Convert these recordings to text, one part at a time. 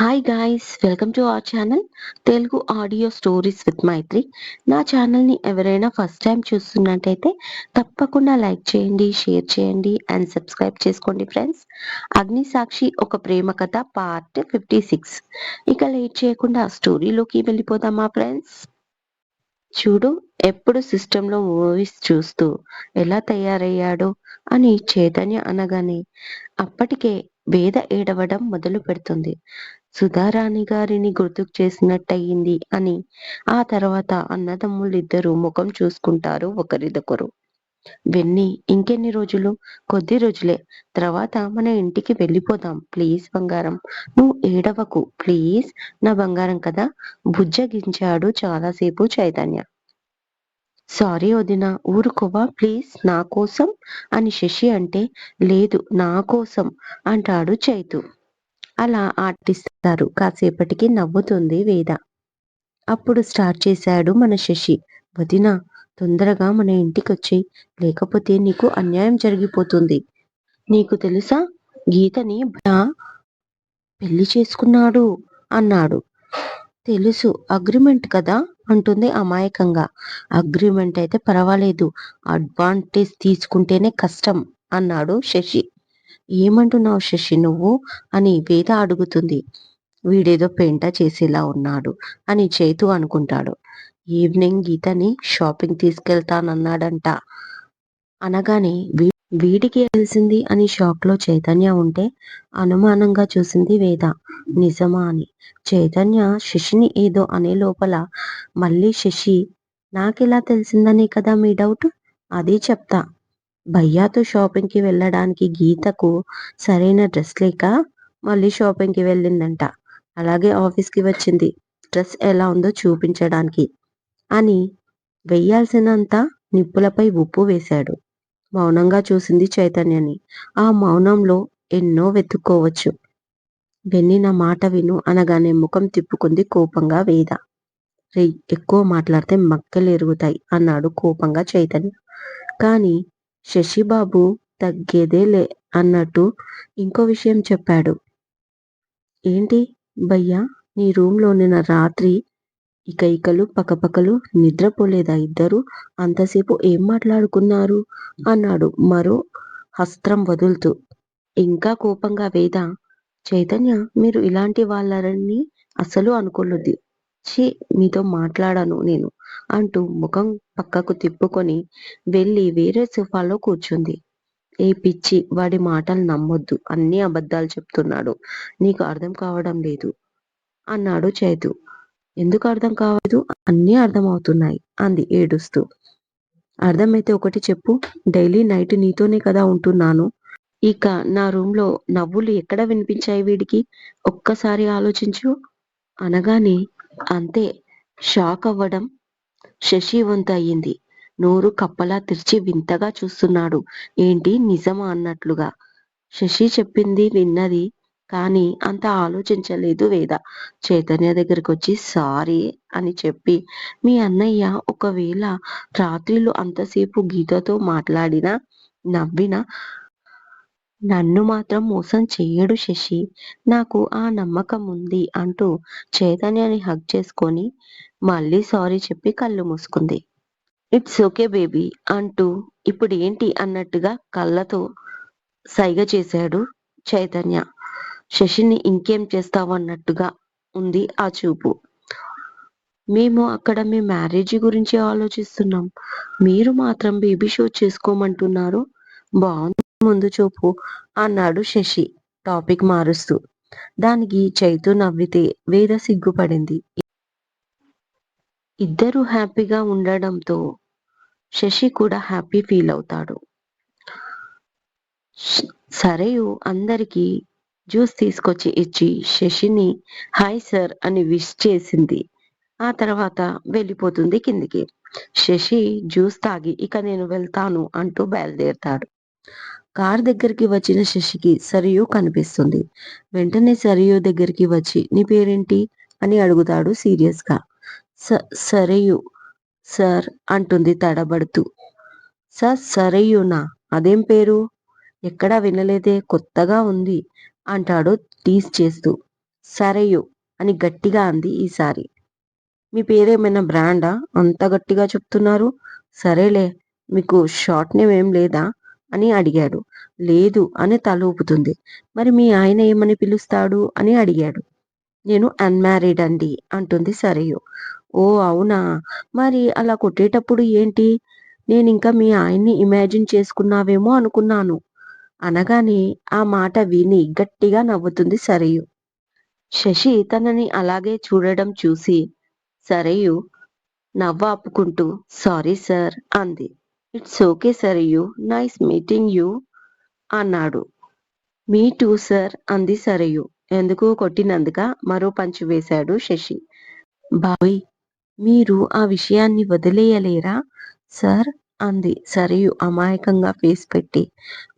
Hi guys welcome to our channel Telugu audio stories with Maitri నా ఛానల్ని ఎవరైనా first time చూస్తున్నట్టయితే తప్పకుండా లైక్ చేయండి షేర్ చేయండి అండ్ సబ్స్క్రైబ్ చేసుకోండి ఫ్రెండ్స్ అగ్ని సాక్షి ఒక ప్రేమ కథ పార్ట్ ఫిఫ్టీ సిక్స్ ఇక లేట్ చేయకుండా స్టోరీలోకి వెళ్ళిపోదామా ఫ్రెండ్స్ చూడు ఎప్పుడు సిస్టంలో మూవీస్ చూస్తూ ఎలా తయారయ్యాడో అని చైతన్య అనగానే అప్పటికే వేద ఏడవడం మొదలు పెడుతుంది సుధారాణి గారిని గుర్తుకు చేసినట్టయింది అని. ఆ తర్వాత అన్నదమ్ములిద్దరూ ముఖం చూసుకుంటారు ఒకరిదొకరు. వెన్ని ఇంకెన్ని రోజులు? కొద్ది రోజులే. తర్వాత మన ఇంటికి వెళ్ళిపోదాం. ప్లీజ్ బంగారం. నువ్వు ఏడవకు. ప్లీజ్. నా బంగారం కదా? బుజ్జగించాడు చాలాసేపు చైతన్య. సారీ వదిన. ఊరుకోవా? ప్లీజ్. నా కోసం? అని శశి అంటే లేదు నా కోసం అంటాడు చైతు. అలా ఆటిస్తారు. కాసేపటికి నవ్వుతుంది వేద. అప్పుడు స్టార్ట్ చేశాడు మన శశి. వదిన తొందరగా మన ఇంటికి వచ్చి లేకపోతే నీకు అన్యాయం జరిగిపోతుంది. నీకు తెలుసా? గీతని పెళ్ళి చేసుకున్నాడు అన్నాడు. తెలుసు అగ్రిమెంట్ కదా? అంటుంది అమాయకంగా. అగ్రిమెంట్ అయితే పర్వాలేదు. అడ్వాంటేజ్ తీసుకుంటేనే కష్టం అన్నాడు శశి. ఏమంటున్నావు శశి నువ్వు? అని వేద అడుగుతుంది. వీడేదో పెంట చేసేలా ఉన్నాడు అని చేతు అనుకుంటాడు. ఈవినింగ్ గీతని షాపింగ్ తీసుకెళ్తానన్నాడంట. అనగానే వీడికి తెలిసింది అని షాక్లో చైతన్య ఉంటే అనుమానంగా చూసింది వేద. నిజమా అని. చైతన్య శశిని ఏదో అనే లోపల మళ్ళీ శశి నాకెలా తెలిసిందని కదా మీ డౌట్? అదే చెప్తా. భయ్యాతో షాపింగ్కి వెళ్ళడానికి గీతకు సరైన డ్రెస్ లేక మళ్ళీ షాపింగ్కి వెళ్ళిందంట. అలాగే ఆఫీస్కి వచ్చింది. డ్రెస్ ఎలా ఉందో చూపించడానికి అని వెయ్యాల్సినంత నిప్పులపై ఉప్పు వేశాడు. మౌనంగా చూసింది చైతన్యని. ఆ మౌనంలో ఎన్నో వెతుక్కోవచ్చు. వెన్ని నా మాట విను అనగానే ముఖం తిప్పుకుంది కోపంగా వేద. రే ఎక్కువ మాట్లాడితే మక్కలు ఎరుగుతాయి అన్నాడు కోపంగా చైతన్య. కానీ శశిబాబు తగ్గేదేలే అన్నట్టు ఇంకో విషయం చెప్పాడు. ఏంటి భయ్యా నీ రూమ్లో నిన్న రాత్రి ఇక ఇకలు పక్కపక్కలు నిద్రపోలేదా? ఇద్దరు అంతసేపు ఏం మాట్లాడుకున్నారు? అన్నాడు మరో హస్త్రం వదులుతూ. ఇంకా కోపంగా వేద? చైతన్య మీరు ఇలాంటి వాళ్ళని అసలు అనుకోలేదు. ఛీ మీతో మాట్లాడను నేను. అంటూ ముఖం పక్కకు తిప్పుకొని వెళ్ళి వేరే సోఫాలో కూర్చుంది. ఏ పిచ్చి వాడి మాటలు నమ్మొద్దు. అన్ని అబద్ధాలు చెప్తున్నాడు. నీకు అర్థం కావడం లేదు. అన్నాడు చైతు. ఎందుకు అర్థం కావదు అన్నీ అర్థమవుతున్నాయి అంది ఏడుస్తూ. అర్థమైతే ఒకటి చెప్పు. డైలీ నైట్ నీతోనే కదా ఉంటున్నాను. ఇక నా రూమ్లో నవ్వులు ఎక్కడ వినిపించాయి వీడికి? ఒక్కసారి ఆలోచించు. అనగానే అంతే. షాక్ అవ్వడం శశి వంతు నోరు కప్పలా తెరిచి వింతగా చూస్తున్నాడు. ఏంటి నిజమా అన్నట్లుగా. శశి చెప్పింది విన్నది కానీ అంత ఆలోచించలేదు వేద. చైతన్య దగ్గరికి వచ్చి సారీ అని చెప్పి మీ అన్నయ్య ఒకవేళ రాత్రిలో అంతసేపు గీతతో మాట్లాడినా నవ్వినా నన్ను మాత్రం మోసం చెయ్యడు శశి. నాకు ఆ నమ్మకం ఉంది అంటూ చైతన్యాన్ని హగ్ చేసుకొని మళ్ళీ సారీ చెప్పి కళ్ళు మూసుకుంది. ఇట్స్ ఓకే బేబీ అంటూ ఇప్పుడు ఏంటి అన్నట్టుగా కళ్ళతో సైగ చేశాడు చైతన్య. శశిని ఇంకేం చేస్తావు అన్నట్టుగా ఉంది ఆ చూపు. మేము అక్కడ మీ మ్యారేజ్ గురించి ఆలోచిస్తున్నాం. మీరు మాత్రం బేబీ షో చేసుకోమంటున్నారు. బాగుంది. ముందు చూపు అన్నాడు శశి. టాపిక్ మారుస్తూ. దానికి చైతు నవ్వితే వేద సిగ్గుపడింది. ఇద్దరు హ్యాపీగా ఉండడంతో శశి కూడా హ్యాపీ ఫీల్ అవుతాడు. సరేయు అందరికీ జ్యూస్ తీసుకొచ్చి ఇచ్చి శశిని హాయ్ సార్ అని విష్ చేసింది. ఆ తర్వాత వెళ్ళిపోతుంది కిందికి. శశి జ్యూస్ తాగి ఇక నేను వెళ్తాను అంటూ బయలుదేరుతాడు. కార్ దగ్గరికి వచ్చిన శశికి సరియు కనిపిస్తుంది. వెంటనే సరియు దగ్గరికి వచ్చి నీ పేరేంటి? అని అడుగుతాడు సీరియస్గా స సరయు సార్ అంటుంది తడబడుతూ. సార్ సరయునా? అదేం పేరు? ఎక్కడా వినలేదే కొత్తగా ఉంది అంటాడు టీస్ చేస్తూ. సరయు అని గట్టిగా అంది ఈసారి. మీ పేరేమైనా బ్రాండా? అంత గట్టిగా చెప్తున్నారు? సరేలే మీకు షార్ట్ నేమ్ ఏం లేదా? అని అడిగాడు. లేదు అని తల ఊపుతుంది మరి మీ ఆయన ఏమని పిలుస్తాడు అని అడిగాడు. నేను అన్మ్యారీడ్ అండి అంటుంది సరేయు. ఓ అవునా? మరి అలా కొట్టేటప్పుడు ఏంటి? నేను ఇంకా మీ ఆయన్ని ఇమాజిన్ చేసుకున్నావేమో అనుకున్నాను. అనగానే ఆ మాట విని గట్టిగా నవ్వుతుంది సరేయు. శశి తనని అలాగే చూడడం చూసి సరేయు నవ్వు ఆపుకుంటూ సారీ సార్ అంది. It's okay Sarayu nice meeting you అన్నాడు. మీ టూ సార్ అంది సరేయు ఎందుకు కొట్టినందుక మరో పంచు వేశాడు శశి. బాయ్ మీరు ఆ విషయాన్ని వదిలేయలేరా సార్? అంది సరియు అమాయకంగా ఫేస్ పెట్టి.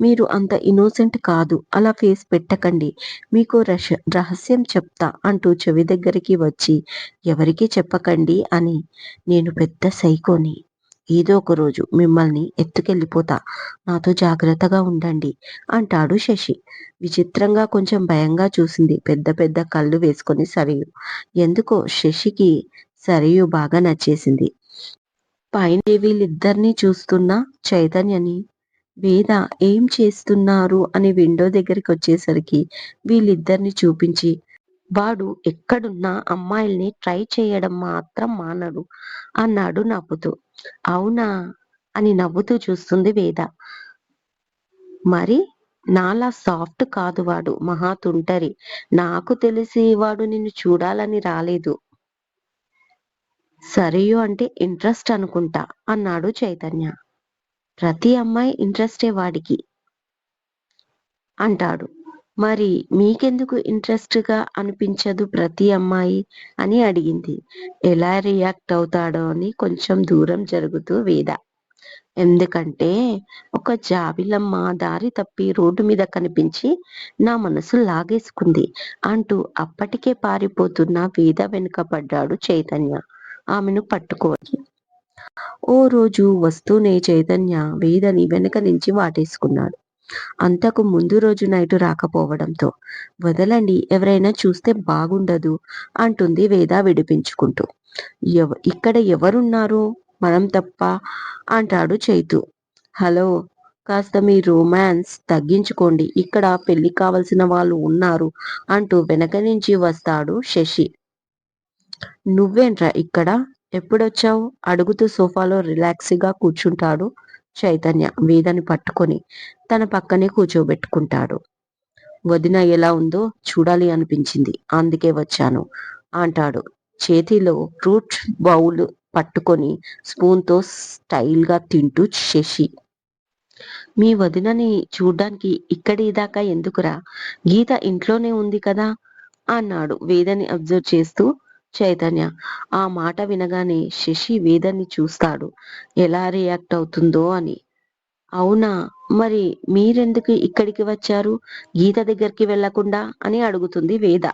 మీరు అంత ఇన్నోసెంట్ కాదు అలా ఫేస్ పెట్టకండి. మీకు రహ రహస్యం చెప్తా అంటూ చెవి దగ్గరికి వచ్చి ఎవరికీ చెప్పకండి అని. నేను పెద్ద సైకోని. ఏదో ఒక రోజు మిమ్మల్ని ఎత్తుకెళ్ళిపోతా. నాతో జాగ్రత్తగా ఉండండి అంటాడు శశి. విచిత్రంగా కొంచెం భయంగా చూసింది పెద్ద పెద్ద కళ్ళు వేసుకొని సరియు. ఎందుకో శశికి సరియు బాగా నచ్చేసింది. పైన వీళ్ళిద్దరినీ చూస్తున్న చైతన్యని వేద ఏం చేస్తున్నారు? అని విండో దగ్గరికి వచ్చేసరికి వీళ్ళిద్దరిని చూపించి వాడు ఎక్కడున్నా అమ్మాయిల్ని ట్రై చేయడం మాత్రం మానడు అన్నాడు నవ్వుతూ అవునా అని నవ్వుతూ చూస్తుంది వేద. మరి నాలా సాఫ్ట్ కాదు వాడు మహా తుంటరి నాకు తెలిసి వాడు నిన్ను చూడాలని రాలేదు. సరియు అంటే ఇంట్రెస్ట్ అనుకుంటా అన్నాడు చైతన్య. ప్రతి అమ్మాయి ఇంట్రెస్టే వాడికి అంటాడు. మరి మీకెందుకు ఇంట్రెస్ట్గా అనిపించదు ప్రతి అమ్మాయి అని అడిగింది. ఎలా రియాక్ట్ అవుతాడో అని కొంచెం దూరం జరుగుతూ వేద. ఎందుకంటే ఒక జాబిలమ్మ దారి తప్పి రోడ్డు మీద కనిపించి నా మనసు లాగేసుకుంది అంటూ అప్పటికే పారిపోతున్న వేద వెనుక పడ్డాడు చైతన్య. ఆమెను పట్టుకోవాలి ఓ రోజు వస్తూనే చైతన్య వేదని వెనక నుంచి వాటేసుకున్నాడు. అంతకు ముందు రోజు నైటు రాకపోవడంతో వదలండి ఎవరైనా చూస్తే బాగుండదు అంటుంది వేద విడిపించుకుంటూ. ఎవ ఇక్కడ ఎవరున్నారు? మనం తప్ప అంటాడు చైతు. హలో కాస్త మీ రొమాన్స్ తగ్గించుకోండి ఇక్కడ పెళ్ళి కావలసిన వాళ్ళు ఉన్నారు అంటూ వెనక నుంచి వస్తాడు శశి. నువ్వేంట్రా ఇక్కడ? ఎప్పుడొచ్చావు? అడుగుతూ సోఫాలో రిలాక్స్గా కూర్చుంటాడు చైతన్య వేదని పట్టుకొని తన పక్కనే కూర్చోబెట్టుకుంటాడు. వదిన ఎలా ఉందో చూడాలి అనిపించింది. అందుకే వచ్చాను అంటాడు. చేతిలో ఫ్రూట్ బౌల్ పట్టుకొని స్పూన్తో స్టైల్గా తింటూ శశి. మీ వదినని చూడ్డానికి ఇక్కడి దాకా ఎందుకురా? గీత ఇంట్లోనే ఉంది కదా? అన్నాడు. వేదని అబ్జర్వ్ చేస్తూ చైతన్య. ఆ మాట వినగానే శశి వేదాన్ని చూస్తాడు. ఎలా రియాక్ట్ అవుతుందో అని. అవునా? మరి మీరెందుకు ఇక్కడికి వచ్చారు? గీత దగ్గరికి వెళ్ళకుండా అని అడుగుతుంది వేద.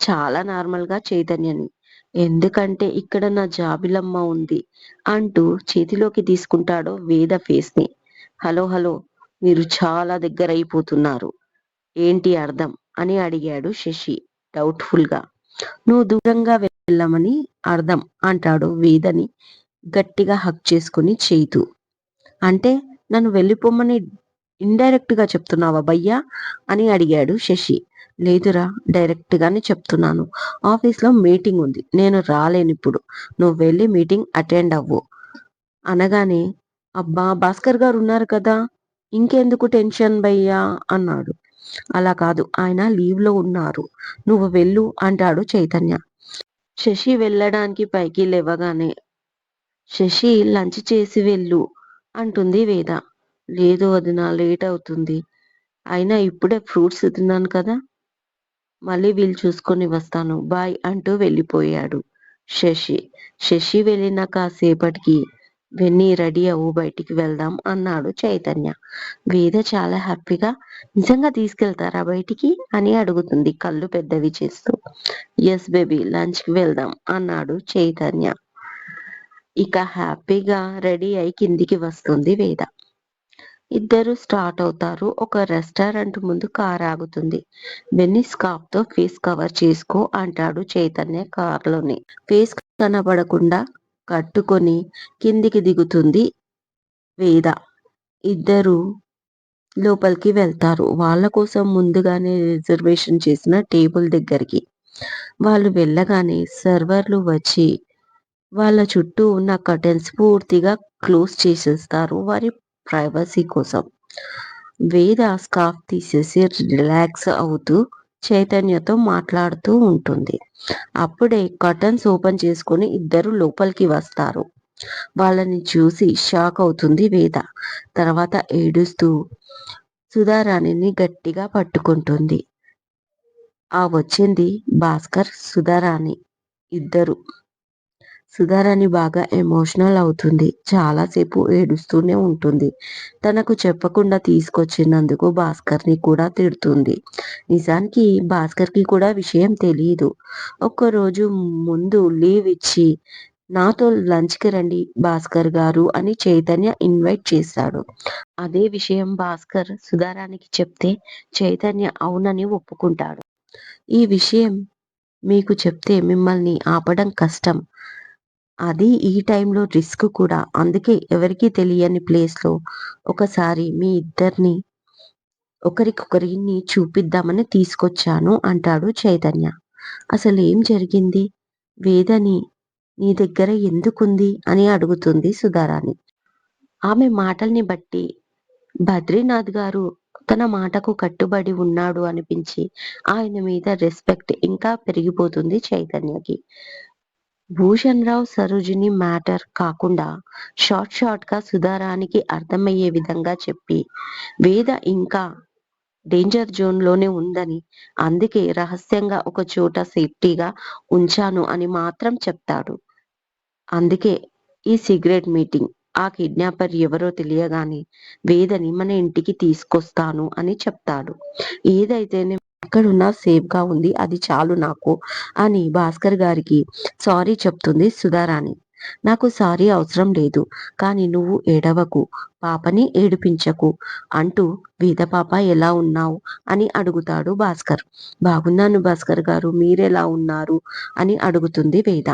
చాలా నార్మల్గా చైతన్యని. ఎందుకంటే ఇక్కడ నా జాబిలమ్మ ఉంది అంటూ చేతిలోకి తీసుకుంటాడో వేద ఫేస్ని హలో హలో మీరు చాలా దగ్గర అయిపోతున్నారు ఏంటి అర్థం? అని అడిగాడు శశి డౌట్ఫుల్గా. నువ్వు దూరంగా వెళ్ళమని అర్థం అంటాడు వేదని గట్టిగా హక్ చేసుకుని చేతు. అంటే నన్ను వెళ్ళిపోమని ఇండైరెక్ట్గా చెప్తున్నావా భయ్యా? అని అడిగాడు శశి. లేదురా డైరెక్ట్గానే చెప్తున్నాను. ఆఫీస్లో మీటింగ్ ఉంది. నేను రాలేను ఇప్పుడు నువ్వు వెళ్ళి మీటింగ్ అటెండ్ అవ్వు. అనగానే అబ్బా భాస్కర్ గారు ఉన్నారు కదా. ఇంకెందుకు టెన్షన్ భయ్యా? అన్నాడు. అలా కాదు. ఆయన లీవ్లో ఉన్నారు. నువ్వు వెళ్ళు అంటాడు చైతన్య. శశి వెళ్ళడానికి పైకి లేవగానే శశి లంచ్ చేసి వెళ్ళు అంటుంది వేద. లేదు వదిన లేట్ అవుతుంది. అయినా ఇప్పుడే ఫ్రూట్స్ తిన్నాను కదా. మళ్ళీ వీళ్ళు చూసుకొని వస్తాను. బాయ్ అంటూ వెళ్ళిపోయాడు శశి. శశి వెళ్ళిన కాసేపటికి వెన్నీ రెడీ అవ్వు బయటికి వెళ్దాం అన్నాడు చైతన్య. వేద చాలా హ్యాపీగా నిజంగా తీసుకెళ్తారా బయటికి? అని అడుగుతుంది కళ్ళు పెద్దవి చేస్తూ. ఎస్ బేబీ లంచ్కి వెళ్దాం అన్నాడు చైతన్య. ఇక హ్యాపీగా రెడీ అయి కిందికి వస్తుంది వేద. ఇద్దరు స్టార్ట్ అవుతారు. ఒక రెస్టారెంట్ ముందు కార్ ఆగుతుంది. వెన్నీ స్కాప్తో ఫేస్ కవర్ చేసుకో అంటాడు చైతన్య కార్లోని. ఫేస్ కనబడకుండా కట్టుకొని కిందికి దిగుతుంది వేద. ఇద్దరు లోపలికి వెళ్తారు. వాళ్ళ కోసం ముందుగానే రిజర్వేషన్ చేసిన టేబుల్ దగ్గరికి. వాళ్ళు వెళ్ళగానే సర్వర్లు వచ్చి వాళ్ళ చుట్టూ ఉన్న కర్టెన్స్ పూర్తిగా క్లోజ్ చేసేస్తారు వారి ప్రైవసీ కోసం. వేద స్కార్ఫ్ తీసేసి రిలాక్స్ అవుతూ చైతన్యతో మాట్లాడుతూ ఉంటుంది. అప్పుడే కర్టన్స్ ఓపెన్ చేసుకుని ఇద్దరు లోపలికి వస్తారు. వాళ్ళని చూసి షాక్ అవుతుంది వేద. తర్వాత ఏడుస్తూ సుధారాణిని గట్టిగా పట్టుకుంటుంది. ఆ వచ్చింది భాస్కర్ సుధారాణి ఇద్దరు. సుధారాణి బాగా ఎమోషనల్ అవుతుంది. చాలాసేపు ఏడుస్తూనే ఉంటుంది. తనకు చెప్పకుండా తీసుకొచ్చినందుకు భాస్కర్ని కూడా తిడుతుంది. నిజానికి భాస్కర్కి కూడా విషయం తెలియదు ఒక్కరోజు ముందు లీవ్ ఇచ్చి నాతో లంచ్కి రండి భాస్కర్ గారు అని చైతన్య ఇన్వైట్ చేశాడు అదే విషయం భాస్కర్ సుధారానికి చెప్తే చైతన్య అవునని ఒప్పుకుంటాడు. ఈ విషయం మీకు చెప్తే మిమ్మల్ని ఆపడం కష్టం. అది ఈ టైంలో రిస్క్ కూడా. అందుకే ఎవరికి తెలియని ప్లేస్లో ఒకసారి మీ ఇద్దరిని ఒకరికొకరిని చూపిద్దామని తీసుకొచ్చాను అంటాడు చైతన్య. అసలు ఏం జరిగింది? వేదని నీ దగ్గర ఎందుకుంది? అని అడుగుతుంది సుధారాణి. ఆమె మాటల్ని బట్టి బద్రీనాథ్ గారు తన మాటకు కట్టుబడి ఉన్నాడు అనిపించి ఆయన మీద రెస్పెక్ట్ ఇంకా పెరిగిపోతుంది చైతన్యకి. భూషణ్ రావు సరోజిని మ్యాటర్ కాకుండా షార్ట్ షార్ట్గా సుధారానికి అర్థమయ్యే విధంగా చెప్పి వేద ఇంకా డేంజర్ జోన్లోనే ఉందని అందుకే రహస్యంగా ఒక చోట సేఫ్టీగా ఉంచాను అని మాత్రం చెప్తాడు. అందుకే ఈ సిగరెట్ మీటింగ్ ఆ కిడ్నాపర్ ఎవరో తెలియగానే వేదని మన ఇంటికి తీసుకొస్తాను అని చెప్తాడు. ఏదైతేనే ఎక్కడున్నా సేఫ్గా ఉంది అది చాలు నాకు అని భాస్కర్ గారికి సారీ చెప్తుంది సుధారాణి. నాకు సారీ అవసరం లేదు కానీ నువ్వు ఏడవకు పాపని ఏడిపించకు అంటూ వీద పాప ఎలా ఉన్నావు అని అడుగుతాడు భాస్కర్. బాగున్నాను భాస్కర్ గారు మీరెలా ఉన్నారు అని అడుగుతుంది వేద.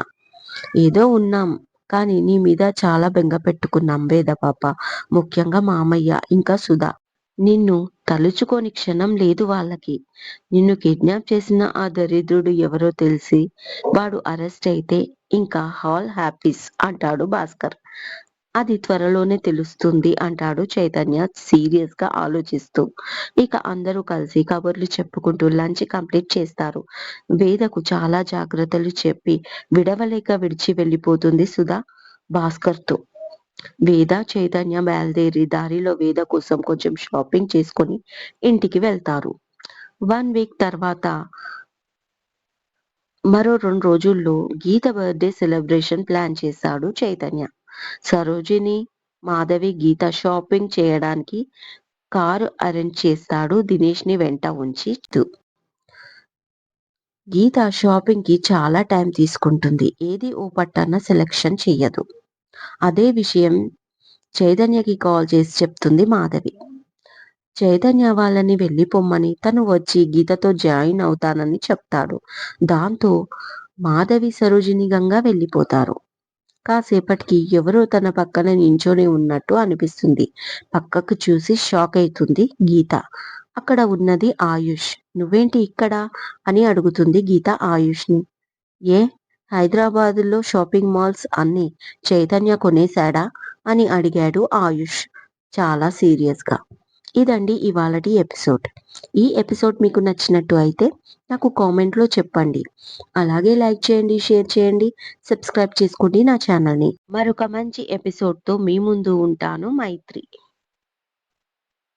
ఏదో ఉన్నాం కానీ నీ మీద చాలా బెంగ పెట్టుకున్నాం వేద పాప ముఖ్యంగా మామయ్య ఇంకా సుధా. నిన్ను తలుచుకోని క్షణం లేదు వాళ్ళకి. నిన్ను కిడ్నాప్ చేసిన ఆ దరిద్రుడు ఎవరో తెలిసి వాడు అరెస్ట్ అయితే ఇంకా హాల్ హ్యాపీస్ అంటాడు భాస్కర్. అది త్వరలోనే తెలుస్తుంది అంటాడు చైతన్య సీరియస్గా ఆలోచిస్తూ. ఇక అందరూ కలిసి కబుర్లు చెప్పుకుంటూ లంచ్ కంప్లీట్ చేస్తారు. వేదకు చాలా జాగ్రత్తలు చెప్పి విడవలేక విడిచి వెళ్ళిపోతుంది సుధా భాస్కర్తో వేద చైతన్య బయలుదేరి దారిలో వేద కోసం కొంచెం షాపింగ్ చేసుకొని ఇంటికి వెళ్తారు. వన్ వీక్ తర్వాత మరో రెండు రోజుల్లో గీత బర్త్డే సెలబ్రేషన్ ప్లాన్ చేశాడు చైతన్య. సరోజిని మాధవి గీత షాపింగ్ చేయడానికి కారు అరేంజ్ చేస్తాడు దినేష్ని వెంట ఉంచి. గీత షాపింగ్కి చాలా టైం తీసుకుంటుంది. ఏది ఓ పట్టన్న సెలెక్షన్ చెయ్యదు. అదే విషయం చైతన్యకి కాల్ చేసి చెప్తుంది మాధవి. చైతన్య వాళ్ళని వెళ్ళిపోమ్మని తను వచ్చి గీతతో జాయిన్ అవుతానని చెప్తాడు. దాంతో మాధవి సరోజినిగంగా వెళ్ళిపోతారు. కాసేపటికి ఎవరో తన పక్కన నించొని ఉన్నట్టు అనిపిస్తుంది. పక్కకు చూసి షాక్ అవుతుంది గీత. అక్కడ ఉన్నది ఆయుష్. నువ్వేంటి ఇక్కడ? అని అడుగుతుంది గీత ఆయుష్ని. ఏ? హైదరాబాదులో షాపింగ్ మాల్స్ అన్ని చైతన్య కొనేశాడా అని అడిగాడు ఆయుష్. చాలా సీరియస్గా. ఇదండి ఇవాళటి ఎపిసోడ్. ఈ ఎపిసోడ్ మీకు నచ్చినట్టు అయితే నాకు కామెంట్లో చెప్పండి. అలాగే లైక్ చేయండి షేర్ చేయండి సబ్స్క్రైబ్ చేసుకోండి నా ఛానల్ని. మరొక మంచి ఎపిసోడ్తో మీ ముందు ఉంటాను మైత్రి.